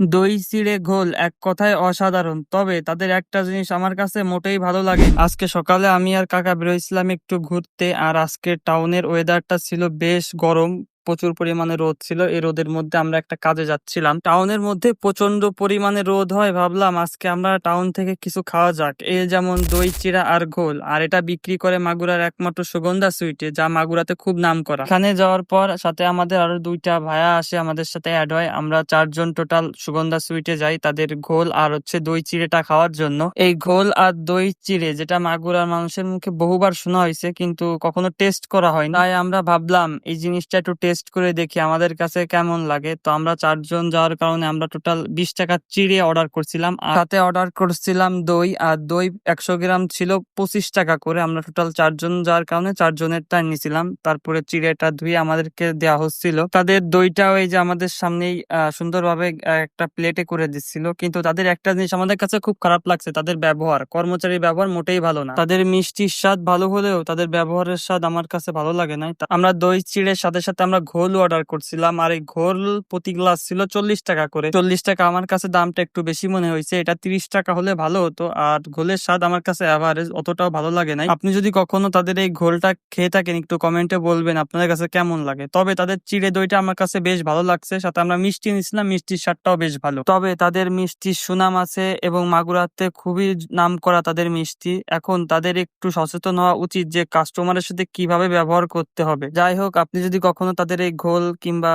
দই, চিড়ে, ঘোল এক কথায় অসাধারণ। তবে তাদের একটা জিনিস আমার কাছে মোটেই ভালো লাগে আজকে সকালে আমি আর কাকা বেরোইছিলাম একটু ঘুরতে, আর আজকে টাউনের ওয়েদারটা ছিল বেশ গরম। প্রচুর পরিমাণে রোদ ছিল। এই রোদের মধ্যে আমরা একটা কাজে যাচ্ছিলাম। টাউনের মধ্যে প্রচণ্ড পরিমাণে রোদ হয় ভাবলাম আজকে আমরা টাউন থেকে কিছু খাওয়া যাক। এই যেমন দই চিরা আর ঘোল। আর এটা বিক্রি করে মাগুরার একমাত্র সুগন্ধা সুইটে, যা মাগুরাতে খুব নাম করা এখানে যাওয়ার পর সাথে আমাদের আরও দুইটা ভাইয়া আসে, আমাদের সাথে অ্যাড হয়। আমরা চারজন টোটাল সুগন্ধা সুইটে যাই তাদের ঘোল আর হচ্ছে দই, চিড়েটা খাওয়ার জন্য। এই ঘোল আর দই, চিড়ে, যেটা মাগুরার মানুষের মুখে বহুবার শোনা হয়েছে, কিন্তু কখনো টেস্ট করা হয় না তাই আমরা ভাবলাম এই জিনিসটা একটু টেস্ট করে দেখি আমাদের কাছে কেমন লাগে। তো আমরা চারজন যাওয়ার কারণে আমরা টোটাল বিশ টাকা চিড়ে অর্ডার করছিলাম আর সাথে অর্ডার করছিলাম দই আর দই একশো গ্রাম ছিল পঁচিশ টাকা করে। আমরা টোটাল চারজন যাওয়ার কারণে চারজনের টাই নিছিলাম তারপরে চিড়েটা ধুয়ে আমাদেরকে দেওয়া হচ্ছিল। তাদের দইটাও এই যে আমাদের সামনেই সুন্দরভাবে একটা প্লেটে করে দিচ্ছিল। কিন্তু তাদের একটা জিনিস আমাদের কাছে খুব খারাপ লাগছে, তাদের ব্যবহার। কর্মচারীর ব্যবহার মোটেই ভালো না। তাদের মিষ্টির স্বাদ ভালো হলেও তাদের ব্যবহারের স্বাদ আমার কাছে ভালো লাগে না আমরা দই চিড়ের সাথে সাথে আমরা ঘোল অর্ডার করছিলাম। আর এই ঘোল প্রতি গ্লাস ছিল চল্লিশ টাকা করে। চল্লিশ টাকা আমার কাছে দামটা একটু বেশি মনে হয়েছে। এটা তিরিশ টাকা হলে ভালো হতো। আর ঘোলের স্বাদ আমার কাছে অ্যাভারেজ অতটাও ভালো লাগে নাই। আপনি যদি কখনো তাদের এই ঘোলটা খেয়ে থাকেন, একটু কমেন্টে বলবেন আপনাদের কাছে কেমন লাগে। তবে তাদের চিড়ে দইটা আমার কাছে বেশ ভালো লাগছে। সাথে আমরা মিষ্টি নিছিলাম মিষ্টির স্বাদটাও বেশ ভালো। তবে তাদের মিষ্টির সুনাম আছে এবং মাগুরাতে খুবই নাম করা তাদের মিষ্টি। এখন তাদের একটু সচেতন হওয়া উচিত যে কাস্টমারের সাথে কীভাবে ব্যবহার করতে হবে। যাই হোক, আপনি যদি কখনো তাদের এই ঘোল কিংবা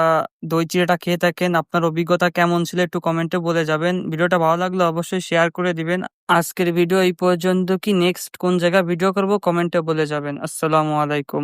দই চিড়েটা খেয়ে থাকেন। আপনার অভিজ্ঞতা কেমন ছিল একটু কমেন্টে বলে যাবেন। ভিডিওটা ভালো লাগলে অবশ্যই শেয়ার করে দিবেন। আজকের ভিডিও এই পর্যন্ত কি? নেক্সট কোন জায়গায় ভিডিও করব? কমেন্টে বলে যাবেন। আসসালামু আলাইকুম।